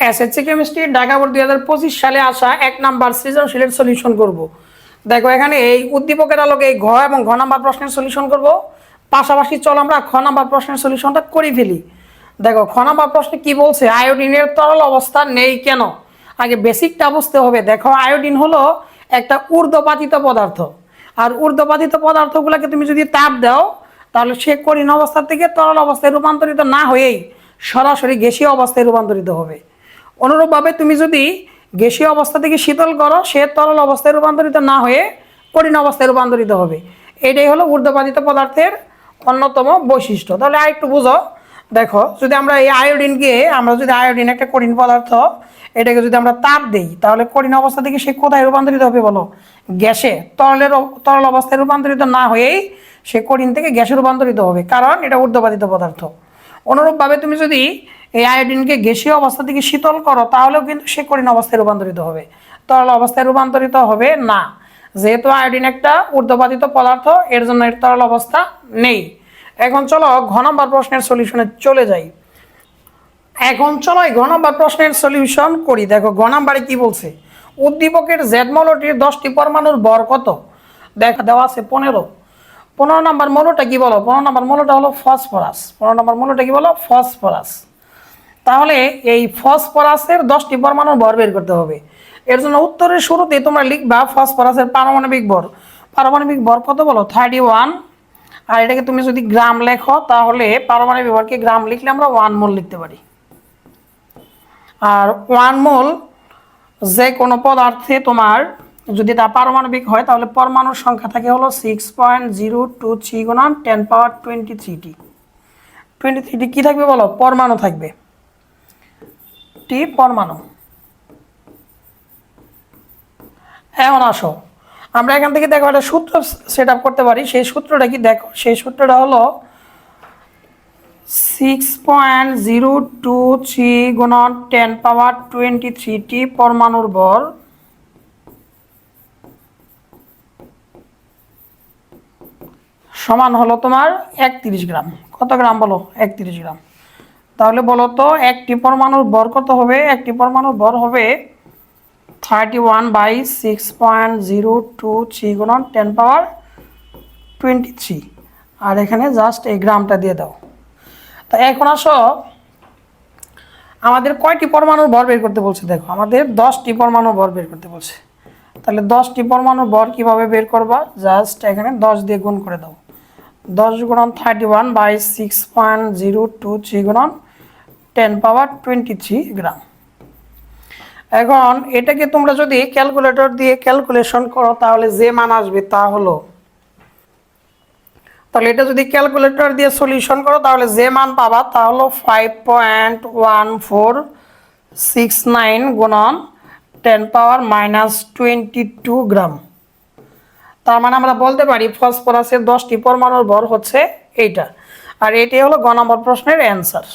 SSC chemistry Dhaka board দুই হাজার পঁচিশ সালে আসা এক নাম্বার সৃজনশীলের সলিউশন করব। দেখো, এখানে এই উদ্দীপকের আলোকে এই ঘ এবং ঘ নাম্বার প্রশ্নের সলিউশন করব। পাশাপাশি চল আমরা খ নাম্বার প্রশ্নের সলিউশনটা করে ফেলি। দেখো খ নাম্বার প্রশ্নে কি বলছে? আয়োডিনের তরল অবস্থা নেই কেন? আগে বেসিকটা বুঝতে হবে। দেখো, আয়োডিন হলো একটা ঊর্ধ্বপাতিত পদার্থ। আর ঊর্ধ্বপাতিত পদার্থগুলোকে তুমি যদি তাপ দাও, তাহলে সে কঠিন অবস্থা থেকে তরল অবস্থায় রূপান্তরিত না হয়েই সরাসরি গ্যাসীয় অবস্থায় রূপান্তরিত হবে। অনুরূপভাবে তুমি যদি গ্যাসীয় অবস্থা থেকে শীতল করো, সে তরল অবস্থায় রূপান্তরিত না হয়ে কঠিন অবস্থায় রূপান্তরিত হবে। এটাই হলো ঊর্ধ্বপাতিত পদার্থের অন্যতম বৈশিষ্ট্য। তাহলে আর একটু বুঝো। দেখো, যদি আমরা এই আয়োডিনকে, আমরা যদি আয়োডিন একটা কঠিন পদার্থ, এটাকে যদি আমরা তাপ দিই, তাহলে কঠিন অবস্থা থেকে সে কোথায় রূপান্তরিত হবে বলো? গ্যাসে। তরলের তরল অবস্থায় রূপান্তরিত না হয়েই সে কঠিন থেকে গ্যাসে রূপান্তরিত হবে, কারণ এটা ঊর্ধ্বপাতিত পদার্থ। অনুরূপভাবে তুমি যদি এই আয়োডিনকে গ্যাসীয় অবস্থা থেকে শীতল করো, তাহলেও কিন্তু সে কঠিন অবস্থায় রূপান্তরিত হবে। তরল অবস্থায় রূপান্তরিত হবে না। যেহেতু আয়োডিন একটা ঊর্ধ্বপাতিত পদার্থ, এর জন্য এর তরল অবস্থা নেই। এখন চলো ঘ নম্বর প্রশ্নের সলিউশনে চলে যাই। এখন চলো এই ঘ প্রশ্নের সলিউশন করি। দেখো, ঘ কি বলছে? উদ্দীপকের জেড মৌলটির দশটি পরমাণুর বর কত? দেখা দেওয়া আছে পনেরো। পনেরো নম্বর মৌলটা কি বলো? পনেরো নম্বর মৌলটা হলো ফসফরাস। পনেরো নম্বর মৌলটা কি বলো? ফসফরাস। তাহলে এই ফসফরাসের দশটি পরমাণুর ভর বের করতে হবে। এর জন্য উত্তরের শুরুতে তোমরা লিখবা ফসফরাসের পারমাণবিক ভর। পারমাণবিক ভর কত বলো? Thirty one. আর এটাকে তুমি যদি গ্রাম লেখো, তাহলে পারমাণবিক ভরকে গ্রাম লিখলে আমরা ওয়ান মোল লিখতে পারি। আর ওয়ান মোল যে কোনো পদার্থে তোমার যদি তা পারমাণবিক হয়, তাহলে পরমাণুর সংখ্যা থাকে হলো six point zero two three গুণন ten power twenty three twenty three কী থাকবে বলো? পরমাণু থাকবে। টি পরমাণু। এখন আসো। আমরা এখান থেকে দেখো একটা সূত্র সেট আপ করতে পারি। সেই সূত্রটা কি? দেখো, সেই সূত্রটা হলো six point zero two three গুণন টেন পাওয়ার টোয়েন্টি থ্রিটি পরমাণুর ভর সমান হলো তোমার একত্রিশ গ্রাম। কত গ্রাম বলো? একত্রিশ গ্রাম। তাহলে বলো তো, একটি পরমাণুর ভর কত হবে? একটি পরমাণুর ভর হবে thirty one by six point zero two three গুণন টেন পাওয়ার টোয়েন্টি থ্রি আর এখানে জাস্ট এই গ্রামটা দিয়ে দাও। তা এখন আসো, আমাদের কয়টি পরমাণুর ভর বের করতে বলছে দেখো, আমাদের দশটি পরমাণুর ভর বের করতে বলছে। তাহলে দশটি পরমাণুর ভর কীভাবে বের করবা? জাস্ট এখানে দশ দিয়ে গুণ করে দাও। দশ গুণন thirty one by six point zero two three গুণন ten power twenty three gram এখন এটাকে তোমরা যদি ক্যালকুলেটর দিয়ে ক্যালকুলেশন করো, তাহলে যে মান আসবে তা হলো, তাহলে এটা যদি ক্যালকুলেটর দিয়ে সলিউশন করো, তাহলে যে মান পাবা তা হলো five point one four six nine গুণন ten power minus twenty two gram তার মানে আমরা বলতে পারি ফসফরাসের দশটি পরমাণুর ভর হচ্ছে এইটা। আর এটাই হলো গ নম্বর প্রশ্নের অ্যান্সার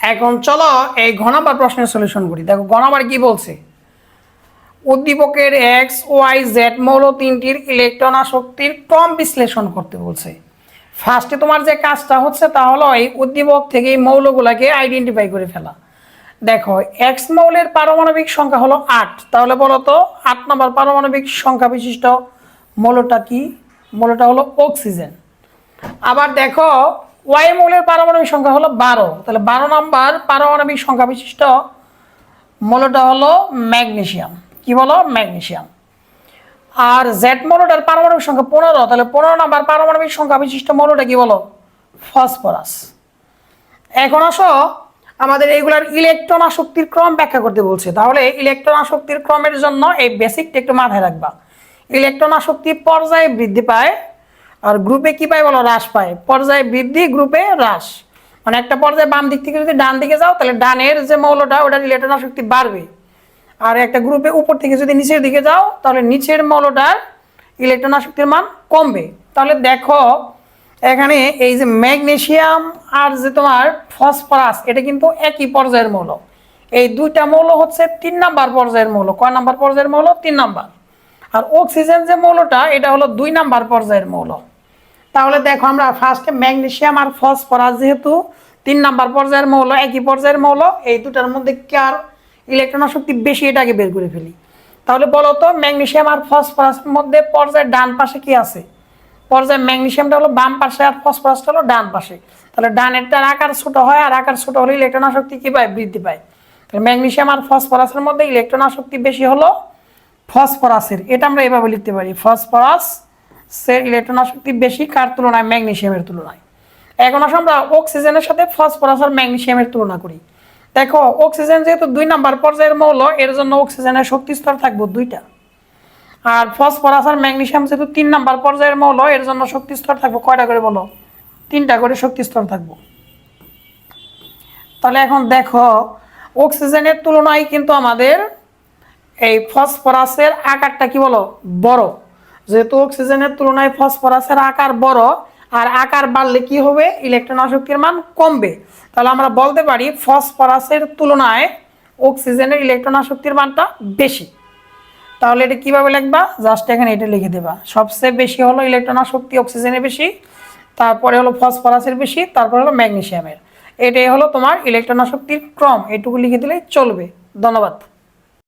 এখন চলো এই ঘ নম্বর প্রশ্নের সলিউশন করি। দেখো, ঘ নম্বর কি বলছে? উদ্দীপকের এক্স ওয়াই জেড মৌল তিনটির ইলেকট্রন আসক্তির ক্রম বিশ্লেষণ করতে বলছে। ফার্স্টে তোমার যে কাজটা হচ্ছে তা হলো এই উদ্দীপক থেকে এই মৌলগুলোকে আইডেন্টিফাই করে ফেলা। দেখো এক্স মৌলের পারমাণবিক সংখ্যা হলো আট। তাহলে বলো তো, আট নম্বর পারমাণবিক সংখ্যা বিশিষ্ট মৌলটা কি? মলটা হলো অক্সিজেন। আবার দেখো ওয়াই মৌলের পারমাণবিক সংখ্যা হলো বারো। তাহলে বারো নাম্বার পারমাণবিক সংখ্যা বিশিষ্ট মলটা হলো ম্যাগনেশিয়াম কি বলো? ম্যাগনেশিয়াম আর জেড মৌলটার পারমাণবিক সংখ্যা পনেরো। তাহলে পনেরো নাম্বার পারমাণবিক সংখ্যা বিশিষ্ট মলটা কি বলো? ফসফরাস। এখন আসো, আমাদের এইগুলার ইলেকট্রন আসক্তির ক্রম ব্যাখ্যা করতে বলছে। তাহলে ইলেকট্রন আসক্তির ক্রমের জন্য এই বেসিকটা একটু মাথায় রাখবা। ইলেকট্রন আসক্তি পর্যায়ে বৃদ্ধি পায় আর গ্রুপে কি পায় বলো? হ্রাস পায়। পর্যায়ে বৃদ্ধি, গ্রুপে হ্রাস। মানে একটা পর্যায়ে বাম দিক থেকে যদি ডান দিকে যাও, তাহলে ডানের যে মৌলটা, ওটার ইলেকট্রন আসক্তি বাড়বে। আর একটা গ্রুপে উপর থেকে যদি নিচের দিকে যাও, তাহলে নিচের মৌলটার ইলেকট্রন আসক্তির মান কমবে। তাহলে দেখো, এখানে এই যে ম্যাগনেশিয়াম আর যে তোমার ফসফরাস, এটা কিন্তু একই পর্যায়ের মৌল। এই দুইটা মৌল হচ্ছে তিন নাম্বার পর্যায়ের মৌল। কয় নাম্বার পর্যায়ের মৌল? তিন নাম্বার। আর অক্সিজেন যে মৌলটা, এটা হলো দুই নাম্বার পর্যায়ের মৌল। তাহলে দেখো আমরা ফার্স্টে ম্যাগনেশিয়াম আর ফসফরাস যেহেতু, তিন নাম্বার পর্যায়ের মৌল, একই পর্যায়ের মৌল, এই দুটার মধ্যে কার ইলেকট্রন শক্তি বেশি এটাকে বের করে ফেলি? তাহলে বলো তো ম্যাগনেসিয়াম আর ফসফরাসের মধ্যে পর্যায়ের ডান পাশে কি আছে? পর্যায়ে ম্যাগনেশিয়ামটা হলো বাম পাশে আর ফসফরাসটা হলো ডান পাশে। তাহলে ডানেরটার আকার ছোট হয়, আর আকার ছোট হলে ইলেকট্রন শক্তি কি পায়? বৃদ্ধি পায়। তাহলে ম্যাগনেসিয়াম আর ফসফরাসের মধ্যে ইলেকট্রন শক্তি বেশি হলো ফসফরাসের, এটা আমরা এভাবে লিখতে পারি। ফসফরাস এর ইলেকট্রন শক্তি বেশি, কার তুলনায় ম্যাগনেসিয়ামের তুলনায়। এখন আসলে আমরা অক্সিজেনের সাথে ফসফরাস আর ম্যাগনেসিয়ামের তুলনা করি। দেখো, অক্সিজেন যেহেতু দুই নাম্বার পর্যায়ের মৌল, এর জন্য অক্সিজেনের শক্তি স্তর থাকব দুইটা। আর ফসফরাস আর ম্যাগনেসিয়াম যেহেতু তিন নাম্বার পর্যায়ের মৌল, এর জন্য শক্তি স্তর থাকব কয়টা করে বলো? তিনটা করে শক্তি স্তর থাকব। তাহলে এখন দেখো, অক্সিজেনের তুলনায় কিন্তু আমাদের এই ফসফরাসের আকারটা কি বলো? বড়। যেহেতু অক্সিজেনের তুলনায় ফসফরাসের আকার বড়, আর আকার বাড়লে কি হবে? ইলেকট্রন আসক্তির মান কমবে। তাহলে আমরা বলতে পারি ফসফরাসের তুলনায় অক্সিজেনের ইলেকট্রন আসক্তির মানটা বেশি। তাহলে এটা কীভাবে লিখবা? জাস্ট এখানে এটা লিখে দেবা। সবচেয়ে বেশি হলো ইলেকট্রন শক্তি অক্সিজেনের বেশি, তারপরে হলো ফসফরাসের বেশি, তারপরে হলো ম্যাগনেসিয়ামের। এটাই হলো তোমার ইলেকট্রন শক্তির ক্রম। এটুকু লিখে দিলেই চলবে। ধন্যবাদ।